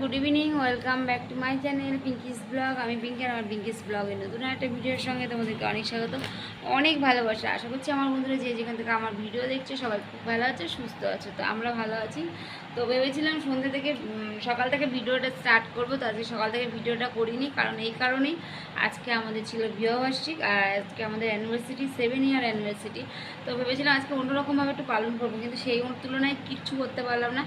Good evening, welcome back to my channel Pinky's blog আমি পিঙ্কি আর আমার পিঙ্কিস ব্লগের নতুন একটা ভিডিওর সঙ্গে তোমাদেরকে অনেক স্বাগত, অনেক ভালোবাসা। আশা করছি আমার বন্ধুরা যে যেখান থেকে আমার ভিডিও দেখছে সবাই খুব ভালো আছে, সুস্থ আছে, তো আমরা ভালো আছি। তো ভেবেছিলাম সন্ধ্যে থেকে সকাল থেকে ভিডিওটা স্টার্ট করব, তো আজকে সকাল থেকে ভিডিওটা করিনি, কারণ এই কারণেই আজকে আমাদের ছিল বিবাহবার্ষিক আর আজকে আমাদের অ্যানিভার্সিটি সেভেন ইয়ার অ্যানিভার্সিটি তো ভেবেছিলাম আজকে অন্যরকমভাবে একটু পালন করব, কিন্তু সেই তুলনায় কিচ্ছু করতে পারলাম না।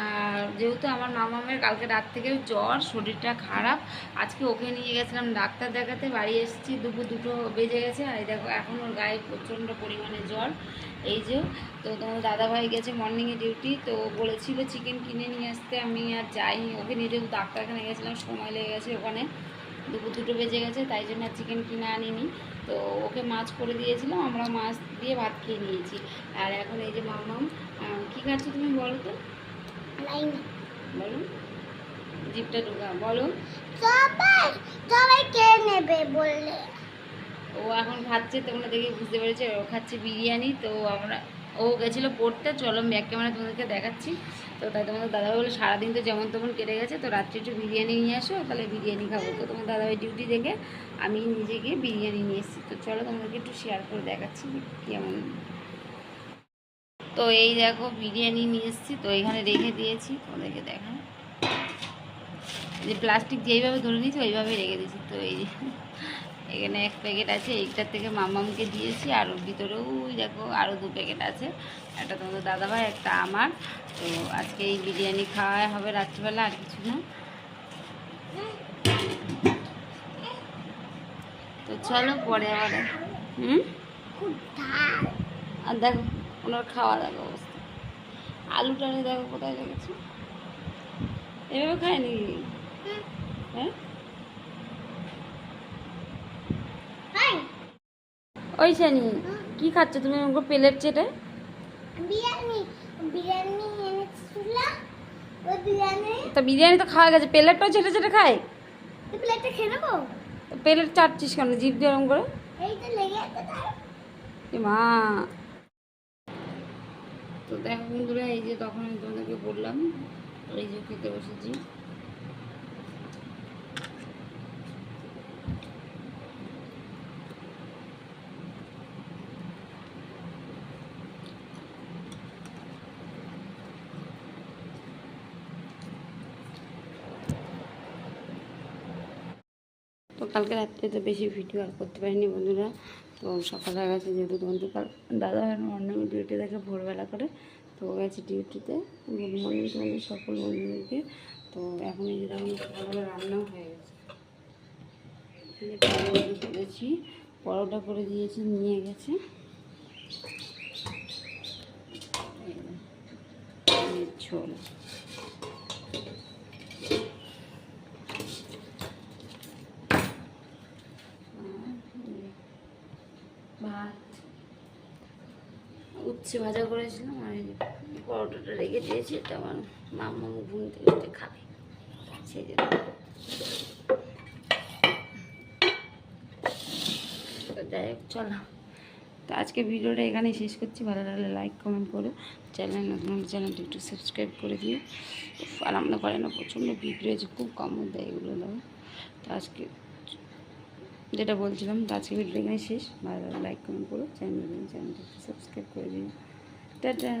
আর যেহেতু আমার মামামের কালকে রাত থেকে জ্বর শরীরটা খারাপ আজকে ওকে নিয়ে গেছিলাম ডাক্তার দেখাতে। বাড়ি এসেছি দুপুর দুটো বেজে গেছে। আর দেখো এখন ওর গায়ে প্রচণ্ড পরিমাণে জ্বর। এই যে তো তোমার দাদাভাই গেছে মর্নিংয়ে ডিউটি তো বলেছিল চিকেন কিনে নিয়ে আসতে। আমি আর যাইনি। ওকে নিয়ে যেহেতু ডাক্তারখানে গেছিলাম সময় লেগে গেছে ওখানে। দুপুর দুটো বেজে গেছে তাই জন্য চিকেন কিনে আনিনি। তো ওকে মাছ করে দিয়েছিলাম আমরা মাছ দিয়ে ভাত খেয়ে নিয়েছি। আর এখন এই যে মামাম আহ, কী খাচ্ছ তুমি বলো তো? বলো। জিপটা ঢোকা বলো। সবাই সবাই কে নেবে বললে? ও এখন খাচ্ছে তোমরা দেখে বুঝতে পেরেছ ও খাচ্ছে বিরিয়ানি তো আমরা ও গেছিল পড়তে চলো ক্যামেরা তোমাদেরকে দেখাচ্ছি। তো তাই তোমাদের দাদাভাই বলে সারাদিন তো যেমন তেমন কেটে গেছে তো রাত্রে একটু বিরিয়ানি নিয়ে আসো তাহলে বিরিয়ানি খাব। তো তোমার দাদাভাই ডিউটি দেখে আমি নিজে গিয়ে বিরিয়ানি নিয়ে এসেছি। তো চলো তোমাদেরকে একটু শেয়ার করে দেখাচ্ছি কেমন তো এই দেখো বিরিয়ানি নিয়ে এসেছি, তো এখানে রেখে দিয়েছি, তোমাদেরকে দেখা যে প্লাস্টিক যেইভাবে ধরে নিয়েছি, ওইভাবেই রেখে দিয়েছি। তো এই এখানে এক প্যাকেট আছে, এইটার থেকে মামামকে দিয়েছি, আর ওর ভিতরেও দেখো আরও দু প্যাকেট আছে। একটা তোমাদের দাদাভাই, একটা আমার। তো আজকে এই বিরিয়ানি খাওয়া হবে রাত্রিবেলা, আর কিছু না। তো চলো পরে আবার হুম? আর দেখো। ওনার খাওয়া দেখো অবস্থা। আলুটা নিয়ে দেখো কোথায় লেগেছে। এভাবে খায়নি? হ্যাঁ? ওই শানি কি খাচ্ছ তুমি আমাকে প্লেট চেটে? বিরিয়ানি বিরিয়ানি ওই বিরিয়ানি। তা বিরিয়ানি তো খাওয়া গেছে প্লেটটাও চেটে চেটে খায়? প্লেটটা খেয়ে নেব? প্লেট চাটছিস কেন জিভ দিয়ে এরকম করে? এই তো লেগে আছে মা তো দেখো বন্ধুরা এই যে তখন আমি তোমাদেরকে বললাম এই যে খেতে বসেছি। তো কালকে রাত্রে তো বেশি ভিডিও আর করতে পারিনি বন্ধুরা। তো সকাল হয়ে গেছে যেহেতু তোমাদের দাদা অন্য ডিউটি দেখে ভোরবেলা করে। তো গেছে ডিউটিতে গুড মর্নিং তোমাদের সকল বন্ধুদেরকে। তো এখন এই যে দেখুন সকালবেলা রান্নাও হয়ে গেছে। পরোটা করেছি। পরোটা করে দিয়েছি, নিয়ে গেছে। এই ভাত। উচ্ছে ভাজা করেছিলাম আর পরোটাটা রেখে দিয়েছি, এটা আমার মাম্মা ঘুম থেকে উঠে খাবে। সেই জন্য। যাই হোক, চলো তো আজকে ভিডিওটা এখানে শেষ করছি। ভালো লাগলে লাইক কমেন্ট করো। চ্যানেল নতুন চ্যানেলটা একটু সাবস্ক্রাইব করে দিও। আর আমরা করে না প্রচণ্ড বিক্রি হয়েছে খুব কম দেয় এগুলো দাও। তো আজকে যেটা বলছিলাম, তো আজকে ভিডিও এখানে শেষ। ভালো লাইক কমেন্ট করো চ্যানেল চ্যানেলটা সাবস্ক্রাইব করে দিন টাটা।